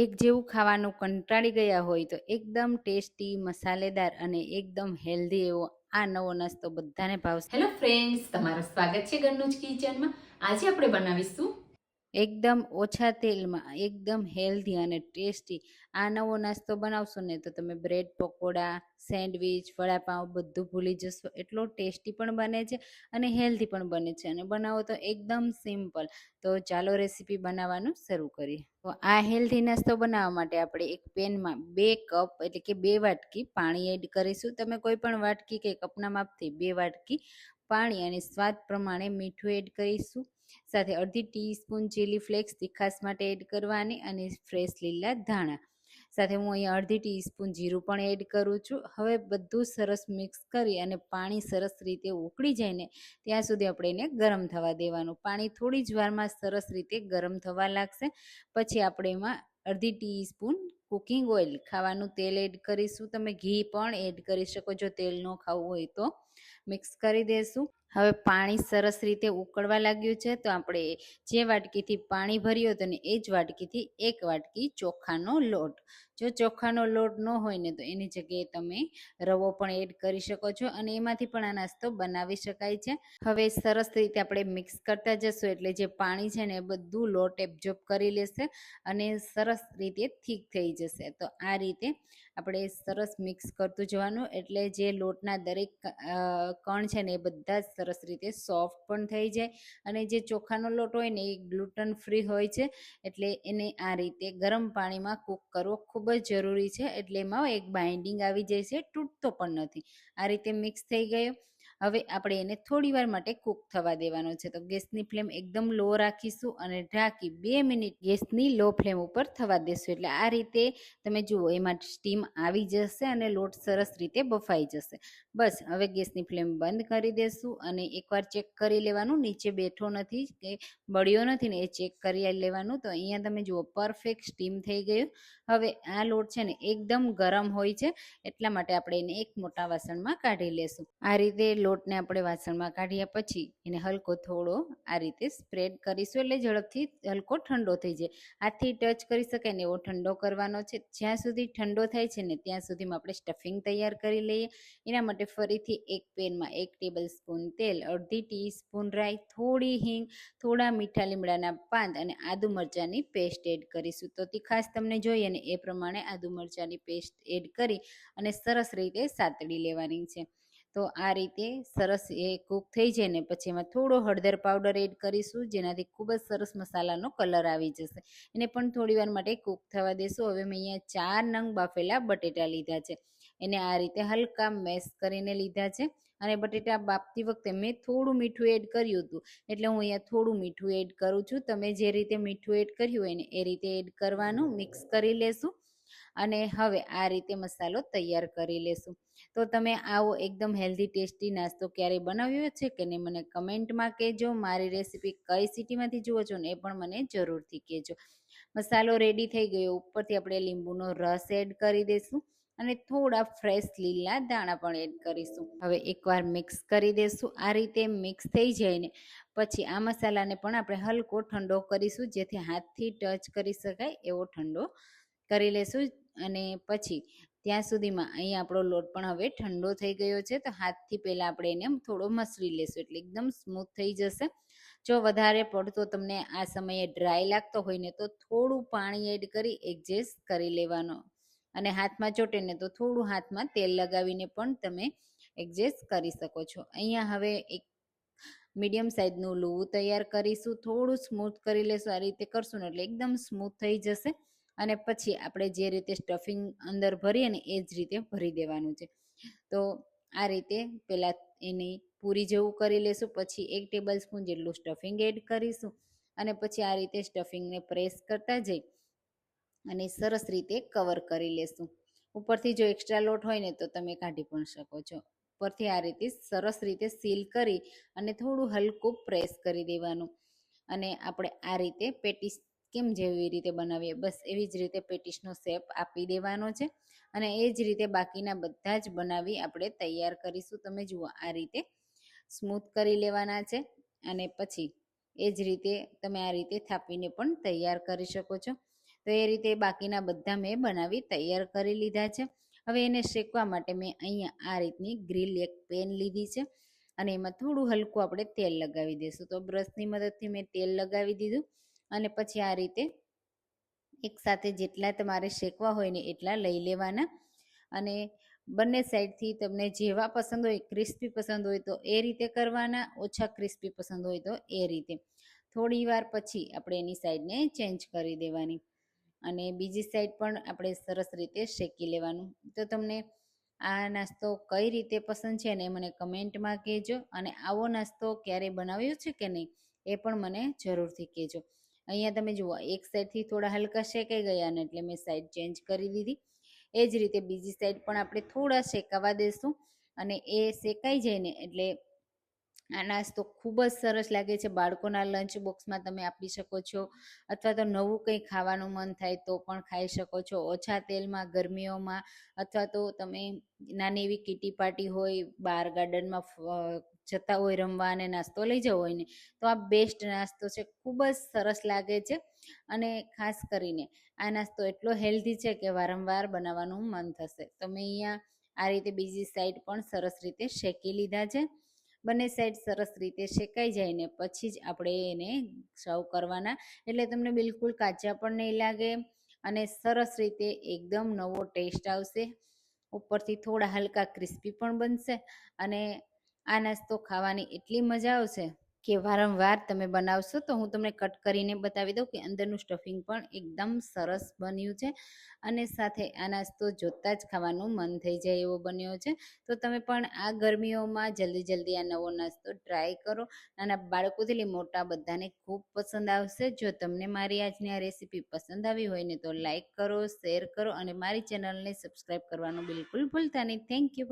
એક જેવું ખાવાનું કંટાળી ગયા હોય તો એકદમ ટેસ્ટી, મસાલેદાર અને એકદમ હેલ્ધી એવો આ નવો નાસ્તો બધાને ભાવશે. હેલો ફ્રેન્ડ્સ તમારું સ્વાગત છે ઘરનું કિચનમાં આજે આપણે બનાવીશું એકદમ ઓછા તેલમાં, એકદમ હેલ્ધી અને ટેસ્ટી આ નવો નાસ્તો બનાવશો ને તો તમે બ્રેડ પકોડા સેન્ડવિચ વડાપાઉં બધું ભૂલી જશો. એટલો ટેસ્ટી પણ બને છે અને હેલ્ધી પણ બને છે. અને બનાવો તો એકદમ સિમ્પલ તો ચાલો રેસીપી બનાવવાનું શરૂ કરીએ. તો આ હેલ્ધી નાસ્તો બનાવવા માટે આપણે એક પેનમાં બે કપ એટલે કે બે વાટકી પાણી એડ કરીશું. તમે કોઈ પણ વાટકી કે કપના માપથી બે વાટકી પાણી અને સ્વાદ પ્રમાણે મીઠું એડ કરીશું. સાથે અડધી ટીસ્પૂન ચીલી ફ્લેક્સ તીખાસ માટે એડ કરવાની અને ફ્રેશ લીલા ધાણા. સાથે હું અહીંયા અડધી ટીસ્પૂન જીરું પણ એડ કરું છું. હવે બધું સરસ મિક્સ કરી અને પાણી સરસ રીતે ઉકળી જાય ને ત્યાં સુધી આપણે એને ગરમ થવા દેવાનું. પાણી થોડી જ વારમાં સરસ રીતે ગરમ થવા લાગશે. પછી આપણે એમાં અડધી ટીસ્પૂન કુકિંગ ઓઇલ ખાવાનું તેલ એડ કરીશું. તમે ઘી પણ એડ કરી શકો જો તેલ ન ખાવું હોય તો મિક્સ કરી દઈશું હવે પાણી સરસ રીતે ઉકળવા લાગ્યું છે, તો આપણે જે વાટકીથી પાણી ભર્યું હતું ને એ જ વાટકીથી એક વાટકી ચોખાનો લોટ. જો ચોખાનો લોટ ન હોય ને તો એની જગ્યાએ તમે રવો પણ એડ કરી શકો છો અને એમાંથી પણ આ નાસ્તો બનાવી શકાય છે. હવે સરસ રીતે આપણે મિક્સ કરતા જશું એટલે જે પાણી છે ને એ બધું લોટ એબ્ઝોર્બ કરી લેશે અને સરસ રીતે થીક થઈ જશે. તો આ રીતે આપણે સરસ મિક્સ કરતું જવાનું. એટલે જે લોટના દરેક કણ છે ને એ બધા જ સરસ રીતે સોફ્ટ પણ થઈ જાય. અને જે ચોખાનો લોટ હોય ને એ ગ્લુટન ફ્રી હોય છે. એટલે એને આ રીતે ગરમ પાણીમાં કૂક કરવો ખૂબ જ જરૂરી છે. એટલે એમાં એક બાઇન્ડિંગ આવી જાય છે. તૂટતો પણ નથી. આ રીતે મિક્સ થઈ ગયો. હવે આપણે એને થોડી વાર માટે કૂક થવા દેવાનો છે. તો ગેસની ફ્લેમ એકદમ લો રાખીશું અને ઢાંકી બે મિનિટ ગેસની લો ફ્લેમ ઉપર થવા દેશું. એટલે આ રીતે તમે જુઓ, એમાં સ્ટીમ આવી જશે અને લોટ સરસ રીતે બફાઈ જશે. બસ, હવે ગેસની ફ્લેમ બંધ કરી દેશું અને એકવાર ચેક કરી લેવાનું. નીચે બેઠો નથી, કે બળ્યો નથી ને એ ચેક કરી લેવાનું. તો અહીંયા તમે જુઓ, પરફેક્ટ સ્ટીમ થઈ ગયું. હવે આ લોટ છે ને એકદમ ગરમ હોય છે, એટલા માટે આપણે એને એક મોટા વાસણમાં કાઢી લેશું. આ રીતે લોટને આપણે વાસણમાં કાઢ્યા પછી એને હલકો થોડો આ રીતે સ્પ્રેડ કરીશું, એટલે ઝડપથી હલકો ઠંડો થઈ જાય. હાથથી ટચ કરી શકાય ને એવો ઠંડો કરવાનો છે. જ્યાં સુધી ઠંડો થાય છે ને ત્યાં સુધીમાં આપણે સ્ટફિંગ તૈયાર કરી લઈએ. એના માટે ફરીથી એક પેનમાં એક ટેબલ સ્પૂન તેલ, અડધી ટીસ્પૂન રાઈ, થોડી હિંગ, થોડા મીઠા લીમડાના પાન અને આદુ મરચાંની પેસ્ટ એડ કરીશું. તો તીખાસ તમને જોઈએ ને, એ પ્રમાણે આદુ મરચાંની પેસ્ટ એડ કરી અને સરસ રીતે સાતડી લેવાની છે. તો આ રીતે સરસ એ કૂક થઈ જાય ને, પછી એમાં થોડો હળદર પાવડર એડ કરીશું, જેનાથી ખૂબ જ સરસ મસાલાનો કલર આવી જશે. એને પણ થોડી વાર માટે કૂક થવા દેશું. હવે મેં અહીંયા ચાર નંગ બાફેલા બટેટા લીધા છે. એને આ રીતે હલકા મેશ કરીને લીધા છે. અને બટેટા બાફતી વખતે મેં થોડું મીઠું એડ કર્યું હતું. એટલે હું અહીંયા થોડું મીઠું એડ કરું છું. તમે જે રીતે મીઠું એડ કર્યું હોય ને એ રીતે એડ કરવાનું, મિક્સ કરી લેશું. અને હવે આ રીતે મસાલો તૈયાર કરી લેશું. તો તમે આવો એકદમ હેલ્ધી, ટેસ્ટી નાસ્તો ક્યારેય બનાવ્યો છે કે નહીં મને કમેન્ટમાં કહેજો. મારી રેસીપી કઈ સિટીમાંથી જુઓ છો ને એ પણ મને જરૂરથી કહેજો. મસાલો રેડી થઈ ગયો. ઉપરથી આપણે લીંબુનો રસ એડ કરી દઈશું અને થોડા ફ્રેશ લીલા દાણા પણ એડ કરીશું. હવે એકવાર મિક્સ કરી દઈશું આ રીતે મિક્સ થઈ જાય ને પછી આ મસાલાને પણ આપણે હલકો ઠંડો કરીશું, જેથી હાથથી ટચ કરી શકાય એવો ઠંડો કરી લેશું. અને પછી ત્યાં સુધીમાં અહીં આપણો લોટ પણ હવે ઠંડો થઈ ગયો છે, તો હાથથી પહેલાં આપણે એને થોડો મસળી લેશું, એટલે એકદમ સ્મૂથ થઈ જશે. જો વધારે પડતો તમને આ સમયે ડ્રાય લાગતો હોય ને, તો થોડું પાણી એડ કરી એડજસ્ટ કરી લેવાનો. અને હાથમાં ચોટે ને તો થોડું હાથમાં તેલ લગાવીને પણ તમે એડજસ્ટ કરી શકો છો. અહીંયા હવે એક મીડિયમ સાઇઝનું લૂવું તૈયાર કરીશું. થોડું સ્મૂથ કરી લેશું. આ રીતે કરશું ને એટલે એકદમ સ્મૂથ થઈ જશે. અને પછી આપણે જે રીતે સ્ટફિંગ અંદર ભરીએ ને એ જ રીતે ભરી દેવાનું છે. તો આ રીતે પહેલાં એની પૂરી જેવું કરી લેશું. પછી એક ટેબલ સ્પૂન જેટલું સ્ટફિંગ એડ કરીશું. અને પછી આ રીતે સ્ટફિંગને પ્રેસ કરતા જઈ અને સરસ રીતે કવર કરી લેશું. ઉપરથી જો એક્સ્ટ્રા લોટ હોય ને તો તમે કાઢી પણ શકો છો. ઉપરથી આ રીતે સરસ રીતે સીલ કરી અને થોડું હલકું પ્રેસ કરી દેવાનું. અને આપણે આ રીતે પેટીસ કેમ જેવી રીતે બનાવીએ, બસ એવી જ રીતે પેટીસનો શેપ આપી દેવાનો છે. અને એ જ રીતે બાકીના બધા જ બનાવી આપણે તૈયાર કરીશું. તમે જુઓ આ રીતે સ્મૂથ કરી લેવાના છે. અને પછી એ જ રીતે તમે આ રીતે થાપીને પણ તૈયાર કરી શકો છો. તો એ રીતે બાકીના બધા મેં બનાવી તૈયાર કરી લીધા છે. હવે એને શેકવા માટે મેં અહીંયા આ રીતની ગ્રીલ એક પેન લીધી છે અને એમાં થોડું હલકું આપણે તેલ લગાવી દઈશું. તો બ્રશની મદદથી મેં તેલ લગાવી દીધું અને પછી આ રીતે એકસાથે જેટલા તમારે શેકવા હોય ને એટલા લઈ લેવાના. અને બંને સાઈડથી તમને જેવા પસંદ હોય, ક્રિસ્પી પસંદ હોય તો એ રીતે કરવાના, ઓછા ક્રિસ્પી પસંદ હોય તો એ રીતે. થોડી વાર પછી આપણે એની સાઈડને ચેન્જ કરી દેવાની. અને બીજી સાઈડ પણ આપણે સરસ રીતે શેકી લેવાનું. તો તમને આ નાસ્તો કઈ રીતે પસંદ છે ને મને કમેન્ટમાં કહેજો અને આવો નાસ્તો ક્યારે બનાવ્યો છે કે નહીં એ પણ મને જરૂરથી કહેજો. અહીંયા તમે જુઓ, એક સાઈડથી થોડા હલકા શેકાઈ ગયા ને એટલે મેં સાઈડ ચેન્જ કરી દીધી. એ જ રીતે બીજી સાઈડ પણ આપણે થોડા શેકાવા દઈશું અને એ શેકાઈ જાય ને એટલે આ નાસ્તો ખૂબ જ સરસ લાગે છે. બાળકોના લંચ બોક્સમાં તમે આપી શકો છો. અથવા તો નવું કંઈ ખાવાનું મન થાય તો પણ ખાઈ શકો છો. ઓછા તેલમાં, ગરમીઓમાં, અથવા તો તમે નાની એવી કીટી પાર્ટી હોય બહાર ગાર્ડનમાં જતા હોય, રમવા અને નાસ્તો લઈ જવો હોય ને, તો આ બેસ્ટ નાસ્તો છે. ખૂબ જ સરસ લાગે છે. અને ખાસ કરીને આ નાસ્તો એટલો હેલ્ધી છે કે વારંવાર બનાવવાનું મન થશે. તમે અહીંયા આ રીતે બીજી સાઈડ પણ સરસ રીતે શેકી લીધા છે. બંને સાઈડ સરસ રીતે શેકાઈ જાય ને પછી જ આપણે એને સર્વ કરવાના. એટલે તમને બિલકુલ કાચા પણ નહીં લાગે અને સરસ રીતે એકદમ નવો ટેસ્ટ આવશે. ઉપરથી થોડા હલકા ક્રિસ્પી પણ બનશે અને આ નાસ્તો ખાવાની એટલી મજા આવશે. કે વારંવાર તમે બનાવશો, તો હું તમને કટ કરીને બતાવી દઉં કે અંદરનું સ્ટફિંગ પણ એકદમ સરસ બન્યું છે. અને સાથે આ નાસ્તો જોતાં જ ખાવાનું મન થઈ જાય એવો બન્યો છે. તો તમે પણ આ ગરમીઓમાં જલ્દી જલ્દી આ નવો નાસ્તો ટ્રાય કરો. નાના બાળકોથી લઈ મોટા બધાને ખૂબ પસંદ આવશે. જો તમને મારી આજની આ રેસીપી પસંદ આવી હોય ને તો લાઈક કરો, શેર કરો અને મારી ચેનલને સબસ્ક્રાઈબ કરવાનું બિલકુલ ભૂલતા નહીં. Thank you.